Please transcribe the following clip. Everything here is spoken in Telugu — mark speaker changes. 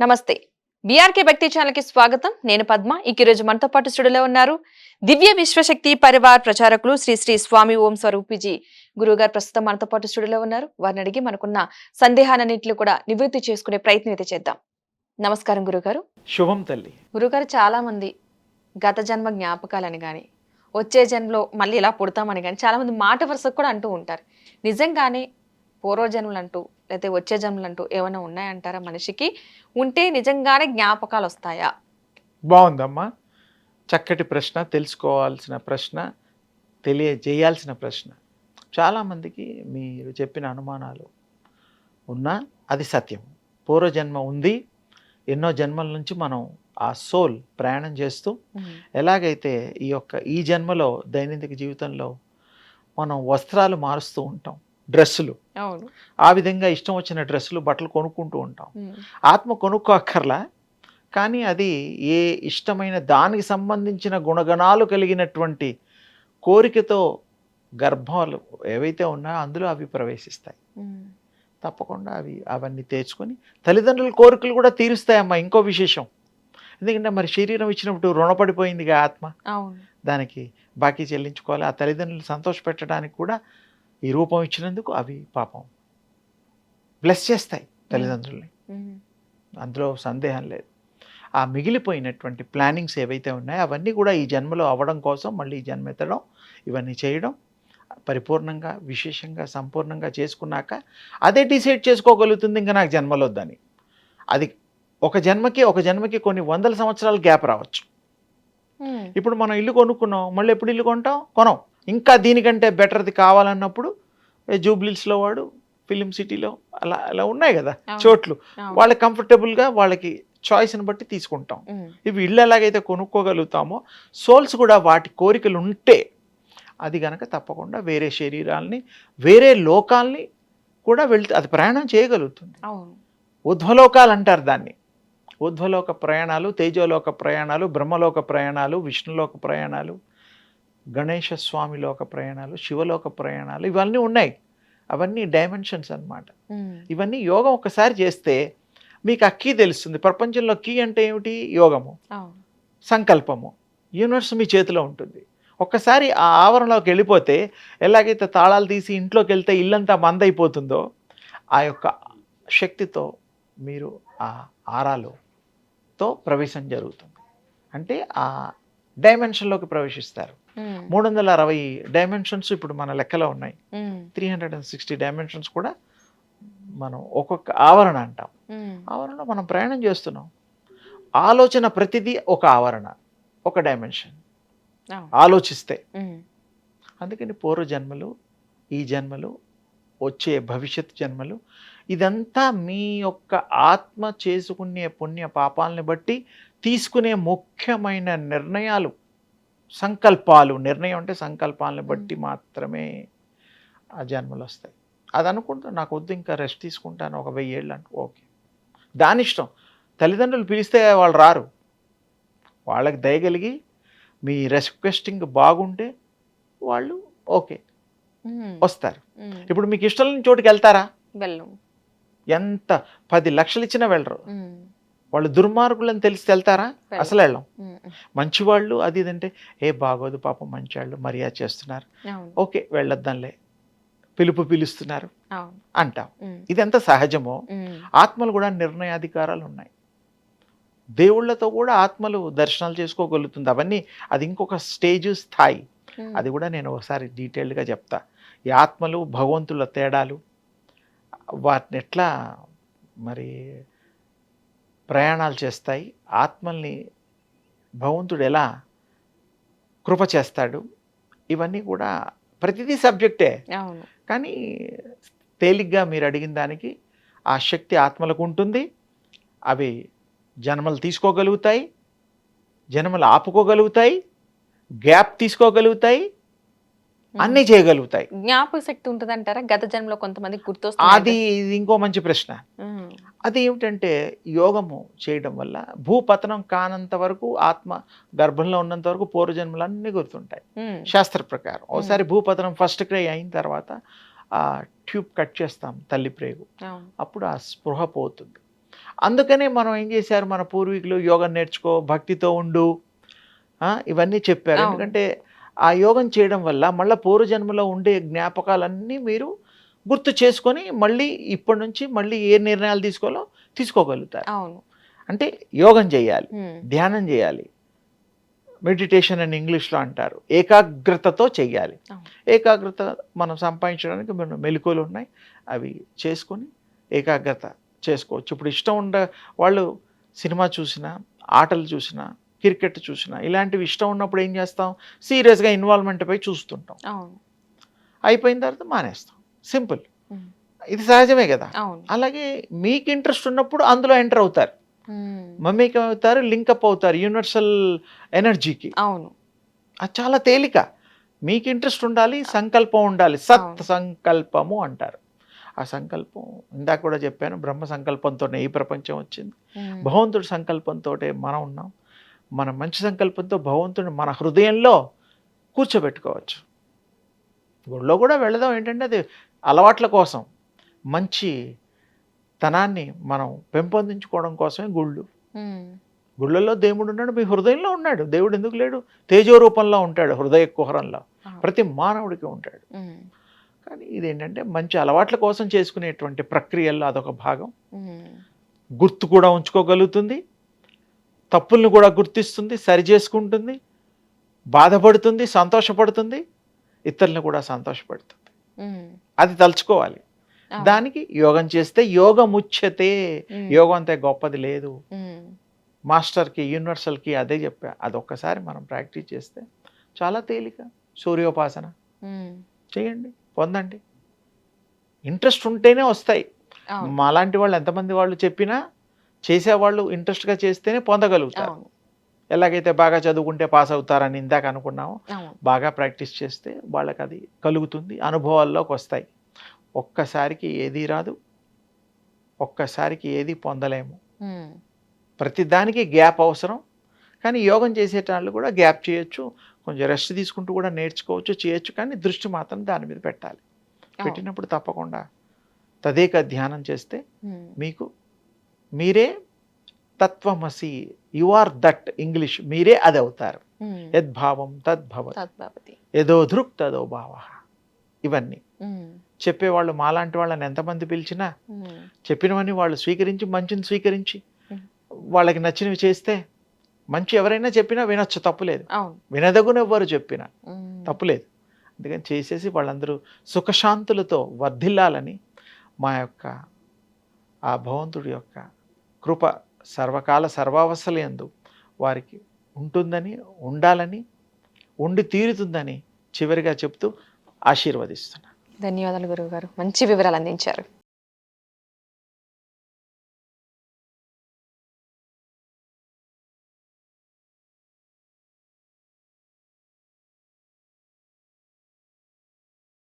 Speaker 1: నమస్తే. బీఆర్కే భక్తి ఛానల్కి స్వాగతం. నేను పద్మ. ఈ రోజు మనతో పాటు స్టూడియోలో ఉన్నారు దివ్య విశ్వశక్తి పరివార్ ప్రచారకులు శ్రీ శ్రీ స్వామి ఓం స్వరూపిజీ గురువు గారు ప్రస్తుతం మనతో పాటు స్టూడియోలో ఉన్నారు. వారిని అడిగి మనకున్న సందేహాలన్నింటిలో కూడా నివృత్తి చేసుకునే ప్రయత్నం అయితే చేద్దాం. నమస్కారం గురుగారు
Speaker 2: శుభం తల్లి.
Speaker 1: గురుగారు చాలా మంది గత జన్మ జ్ఞాపకాలని కానీ వచ్చే జన్మలో మళ్ళీ ఇలా పుడతామని కానీ చాలా మంది మాట వరుసకు కూడా అంటూ ఉంటారు. నిజంగానే పూర్వజన్మలు అంటూ లేకపోతే వచ్చే జన్మలు అంటూ ఏమైనా ఉన్నాయంటారా మనిషికి? ఉంటే నిజంగానే జ్ఞాపకాలు వస్తాయా
Speaker 2: బాగుందమ్మా. చక్కటి ప్రశ్న తెలుసుకోవాల్సిన ప్రశ్న తెలియజేయాల్సిన ప్రశ్న. చాలామందికి మీరు చెప్పిన అనుమానాలు ఉన్నా అది సత్యం. పూర్వజన్మ ఉంది. ఎన్నో జన్మల నుంచి మనం ఆ సోల్ ప్రయాణం చేస్తూ ఎలాగైతే ఈ యొక్క ఈ జన్మలో దైనందిక జీవితంలో మనం వస్త్రాలు మారుస్తూ ఉంటాం డ్రెస్సులు. ఆ విధంగా ఇష్టం వచ్చిన డ్రెస్సులు బట్టలు కొనుక్కుంటూ ఉంటాం. ఆత్మ కొనుక్కోక్కర్లా కానీ అది ఏ ఇష్టమైన దానికి సంబంధించిన గుణగణాలు కలిగినటువంటి కోరికతో గర్భాలు ఏవైతే ఉన్నాయో అందులో అవి ప్రవేశిస్తాయి. తప్పకుండా అవి అవన్నీ తెచ్చుకొని తల్లిదండ్రుల కోరికలు కూడా తీరుస్తాయమ్మా ఇంకో విశేషం. ఎందుకంటే మరి శరీరం ఇచ్చినప్పుడు రుణపడిపోయిందిగా ఆత్మ. దానికి బాకీ చెల్లించుకోవాలి. ఆ తల్లిదండ్రులు సంతోషపెట్టడానికి కూడా ఈ రూపం ఇచ్చినందుకు అవి పాపం బ్లెస్ చేస్తాయి తల్లిదండ్రుల్ని. అందులో సందేహం లేదు. ఆ మిగిలిపోయినటువంటి ప్లానింగ్స్ ఏవైతే ఉన్నాయో అవన్నీ కూడా ఈ జన్మలో అవ్వడం కోసం మళ్ళీ ఈ జన్మ ఎత్తడం ఇవన్నీ చేయడం పరిపూర్ణంగా విశేషంగా సంపూర్ణంగా చేసుకున్నాక అదే డిసైడ్ చేసుకోగలుగుతుంది ఇంకా నాకు జన్మలో వద్దని. అది ఒక జన్మకి ఒక జన్మకి కొన్ని వందల సంవత్సరాల గ్యాప్ రావచ్చు. ఇప్పుడు మనం ఇల్లు కొనుక్కున్నాం మళ్ళీ ఎప్పుడు ఇల్లు కొంటాం? కొనం. ఇంకా దీనికంటే బెటర్ది కావాలన్నప్పుడు జూబ్లీస్లో వాడు ఫిలిం సిటీలో అలా అలా ఉన్నాయి కదా. చోట్లు. వాళ్ళకి కంఫర్టబుల్గా వాళ్ళకి చాయిస్ని బట్టి తీసుకుంటాం. ఇవి ఇల్లు ఎలాగైతే కొనుక్కోగలుగుతామో సోల్స్ కూడా వాటి కోరికలు ఉంటే అది గనక తప్పకుండా వేరే శరీరాల్ని వేరే లోకాల్ని కూడా వెళ్తే అది ప్రయాణం చేయగలుగుతుంది ఉధ్వలోకాలు అంటారు దాన్ని ఉధ్వలోక ప్రయాణాలు తేజోలోక ప్రయాణాలు బ్రహ్మలోక ప్రయాణాలు విష్ణులోక ప్రయాణాలు గణేశ స్వామి లోక ప్రయాణాలు శివలోక ప్రయాణాలు ఇవన్నీ ఉన్నాయి. అవన్నీ డైమెన్షన్స్ అన్నమాట.
Speaker 1: ఉమ్.
Speaker 2: ఇవన్నీ యోగం ఒకసారి చేస్తే మీకు ఆ కీ తెలుస్తుంది. ప్రపంచంలో కీ అంటే ఏమిటి? యోగము. సంకల్పము. యూనివర్స్ మీ చేతిలో ఉంటుంది. ఒక్కసారి ఆ ఆవరణలోకి వెళ్ళిపోతే ఎలాగైతే తాళాలు తీసి ఇంట్లోకి వెళ్తే ఇల్లంతా మందైపోతుందో ఆ యొక్క శక్తితో మీరు ఆ ఆరాలోతో ప్రవేశం జరుగుతుంది. అంటే ఆ డైమెన్షన్లోకి ప్రవేశిస్తారు
Speaker 1: ఉమ్.
Speaker 2: మూడు వందల అరవై డైమెన్షన్స్ ఇప్పుడు మన లెక్కలో ఉన్నాయి. Three hundred and sixty dimensions కూడా మనం ఒక్కొక్క ఆవరణ అంటాం
Speaker 1: ఉమ్.
Speaker 2: ఆవరణలో మనం ప్రయాణం చేస్తున్నాం ఆలోచన ప్రతిదీ ఒక ఆవరణ ఒక డైమెన్షన్. ఆలోచిస్తే
Speaker 1: ఉమ్.
Speaker 2: అందుకని పూర్వ జన్మలు ఈ జన్మలు వచ్చే భవిష్యత్ జన్మలు ఇదంతా మీ యొక్క ఆత్మ చేసుకునే పుణ్య పాపాలని బట్టి తీసుకునే ముఖ్యమైన నిర్ణయాలు సంకల్పాలు. నిర్ణయం అంటే సంకల్పాలను బట్టి మాత్రమే ఆ జన్మలు వస్తాయి. అది అనుకుంటా నాకు వద్దు ఇంకా రెస్ట్ తీసుకుంటాను ఒక వెయ్యి ఏళ్ళు అంటే. ఓకే. దాని ఇష్టం. తల్లిదండ్రులు పిలిస్తే వాళ్ళు రారు. వాళ్ళకి దయగలిగి మీ రిక్వెస్టింగ్ బాగుంటే వాళ్ళు ఓకే. వస్తారు. ఇప్పుడు మీకు ఇష్టం లేని చోటుకి వెళ్తారా?
Speaker 1: వెళ్ళం.
Speaker 2: ఎంత? పది లక్షలు ఇచ్చినా వెళ్ళరు. వాళ్ళు దుర్మార్గులని తెలిసి వెళ్తారా. అసలు వెళ్ళం. మంచివాళ్ళు అది ఇదంటే ఏ బాగోదు పాపం మంచివాళ్ళు మర్యాద చేస్తున్నారు. ఓకే వెళ్ళొద్దాంలే. పిలుపు పిలుస్తున్నారు అంటాం. ఇది ఎంత సహజమో. ఆత్మలు కూడా నిర్ణయాధికారాలు ఉన్నాయి. దేవుళ్ళతో కూడా ఆత్మలు దర్శనాలు చేసుకోగలుగుతుంది. అవన్నీ అది ఇంకొక స్టేజ్ స్థాయి. అది కూడా నేను ఒకసారి డీటెయిల్డ్గా చెప్తా. ఈ ఆత్మలు భగవంతుల తేడాలు వాటిని ఎట్లా మరి ప్రయాణాలు చేస్తాయి. ఆత్మల్ని భగవంతుడు ఎలా కృప చేస్తాడు? ఇవన్నీ కూడా ప్రతిదీ సబ్జెక్టే. కానీ తేలిగ్గా మీరు అడిగిన దానికి ఆ శక్తి ఆత్మలకు ఉంటుంది. అవి జన్మలు తీసుకోగలుగుతాయి. జన్మలు ఆపుకోగలుగుతాయి. గ్యాప్ తీసుకోగలుగుతాయి. అన్నీ చేయగలుగుతాయి.
Speaker 1: జ్ఞాపక శక్తి ఉంటుంది అంటారా గత జన్మలో కొంతమంది
Speaker 2: అది
Speaker 1: గుర్తొస్తుంది
Speaker 2: ఇది ఇంకో మంచి ప్రశ్న. అది ఏమిటంటే యోగము చేయడం వల్ల భూపతనం కానంత వరకు ఆత్మ గర్భంలో ఉన్నంత వరకు పూర్వజన్మలన్నీ గుర్తుంటాయి. శాస్త్ర ప్రకారం. ఒకసారి భూపతనం ఫస్ట్ క్రై అయిన తర్వాత ఆ ట్యూబ్ కట్ చేస్తాం తల్లి ప్రేగు. అప్పుడు ఆ స్పృహ పోతుంది. అందుకనే మనం ఏం చేశారు? మన పూర్వీకులు యోగం నేర్చుకో భక్తితో ఉండు. ఇవన్నీ చెప్పారు. ఎందుకంటే ఆ యోగం చేయడం వల్ల మళ్ళీ పూర్వజన్మలో ఉండే జ్ఞాపకాలన్నీ మీరు గుర్తు చేసుకొని మళ్ళీ ఇప్పటి నుంచి మళ్ళీ ఏ నిర్ణయాలు తీసుకోవాలో తీసుకోగలుగుతారు.
Speaker 1: అవును.
Speaker 2: అంటే యోగం చేయాలి ధ్యానం చేయాలి. మెడిటేషన్ అని ఇంగ్లీష్లో అంటారు. ఏకాగ్రతతో చెయ్యాలి. ఏకాగ్రత మనం సంపాదించడానికి మన మెలకువలు ఉన్నాయి. అవి చేసుకొని ఏకాగ్రత చేసుకోవచ్చు. ఇప్పుడు ఇష్టం ఉండ వాళ్ళు సినిమా చూసినా ఆటలు చూసినా క్రికెట్ చూసినా ఇలాంటివి ఇష్టం ఉన్నప్పుడు ఏం చేస్తాం? సీరియస్గా ఇన్వాల్వ్మెంట్ పై చూస్తుంటాం. అయిపోయిన తర్వాత మానేస్తాం. సింపుల్. ఇది సహజమే కదా. అలాగే మీకు ఇంట్రెస్ట్ ఉన్నప్పుడు అందులో ఎంటర్ అవుతారు. మమ్మీకి అవుతారు లింకప్ అవుతారు యూనివర్సల్ ఎనర్జీకి.
Speaker 1: అవును.
Speaker 2: అది చాలా తేలిక. మీకు ఇంట్రెస్ట్ ఉండాలి సంకల్పం ఉండాలి. సత్. సంకల్పము అంటారు. ఆ సంకల్పం ఇందాక కూడా చెప్పాను బ్రహ్మ సంకల్పంతోనే ఈ ప్రపంచం వచ్చింది. భగవంతుడి సంకల్పంతో మనం ఉన్నాం. మన మంచి సంకల్పంతో భగవంతుడిని మన హృదయంలో కూర్చోబెట్టుకోవచ్చు. గుడిలో కూడా వెళదాం. ఏంటంటే అది అలవాట్ల కోసం మంచి తనాన్ని మనం పెంపొందించుకోవడం కోసమే గుళ్ళు. గుళ్ళల్లో దేవుడు ఉన్నాడు మీ హృదయంలో ఉన్నాడు. దేవుడు ఎందుకు లేడు? తేజో రూపంలో ఉంటాడు హృదయ కుహరంలో. ప్రతి మానవుడికి ఉంటాడు. కానీ ఇదేంటంటే మంచి అలవాట్ల కోసం చేసుకునేటువంటి ప్రక్రియల్లో అదొక భాగం. గుర్తు కూడా ఉంచుకోగలుగుతుంది. తప్పుల్ని కూడా గుర్తిస్తుంది సరి చేసుకుంటుంది. బాధపడుతుంది సంతోషపడుతుంది. ఇతరులను కూడా సంతోషపడుతుంది. అది తలుచుకోవాలి. దానికి యోగం చేస్తే యోగముచ్యతే యోగం అంతే గొప్పది లేదు. మాస్టర్కి యూనివర్సల్కి అదే చెప్పా. అదొక్కసారి మనం ప్రాక్టీస్ చేస్తే చాలా తేలిక. సూర్యోపాసన. చేయండి పొందండి. ఇంట్రెస్ట్ ఉంటేనే వస్తాయి. మాలాంటి వాళ్ళు ఎంతమంది వాళ్ళు చెప్పినా చేసేవాళ్ళు ఇంట్రెస్ట్గా చేస్తేనే పొందగలుగుతారు. ఎలాగైతే బాగా చదువుకుంటే పాస్ అవుతారని ఇందాక అనుకున్నామో బాగా ప్రాక్టీస్ చేస్తే వాళ్ళకి అది కలుగుతుంది అనుభవాల్లోకి వస్తాయి. ఒక్కసారికి ఏది రాదు ఒక్కసారికి ఏది పొందలేము.
Speaker 1: ఉమ్,
Speaker 2: ప్రతి దానికి గ్యాప్ అవసరం. కానీ యోగం చేసేటాళ్ళు కూడా గ్యాప్ చేయొచ్చు కొంచెం రెస్ట్ తీసుకుంటూ కూడా నేర్చుకోవచ్చు చేయొచ్చు కానీ దృష్టి మాత్రం దాని మీద పెట్టాలి. పెట్టినప్పుడు తప్పకుండా తదేక ధ్యానం చేస్తే మీకు మీరే తత్వమసి యు ఆర్ దట్ ఇంగ్లీష్ మీరే అది అవుతారు
Speaker 1: ఉమ్,
Speaker 2: యద్భావం తద్భవ
Speaker 1: తద్భవతి.
Speaker 2: ఏదో దృక్ తదో భావ. ఇవన్నీ.
Speaker 1: ఉమ్,
Speaker 2: చెప్పేవాళ్ళు మాలాంటి వాళ్ళని ఎంతమంది పిలిచినా
Speaker 1: ఉమ్,
Speaker 2: చెప్పినవన్నీ వాళ్ళు స్వీకరించి మంచిని స్వీకరించి. వాళ్ళకి నచ్చినవి చేస్తే మంచి ఎవరైనా చెప్పినా వినొచ్చు తప్పులేదు వినదగున ఎవ్వరు చెప్పినా తప్పులేదు అందుకని చేసేసి వాళ్ళందరూ సుఖశాంతులతో వర్ధిల్లాలని మా యొక్క ఆ భగవంతుడి యొక్క కృప సర్వకాల సర్వావస్థలందు వారికి ఉంటుందని ఉండాలని ఉండి తీరుతుందని చివరిగా చెప్తూ ఆశీర్వదిస్తున్నాను
Speaker 1: ధన్యవాదాలు గురువు గారు మంచి వివరాలు అందించారు.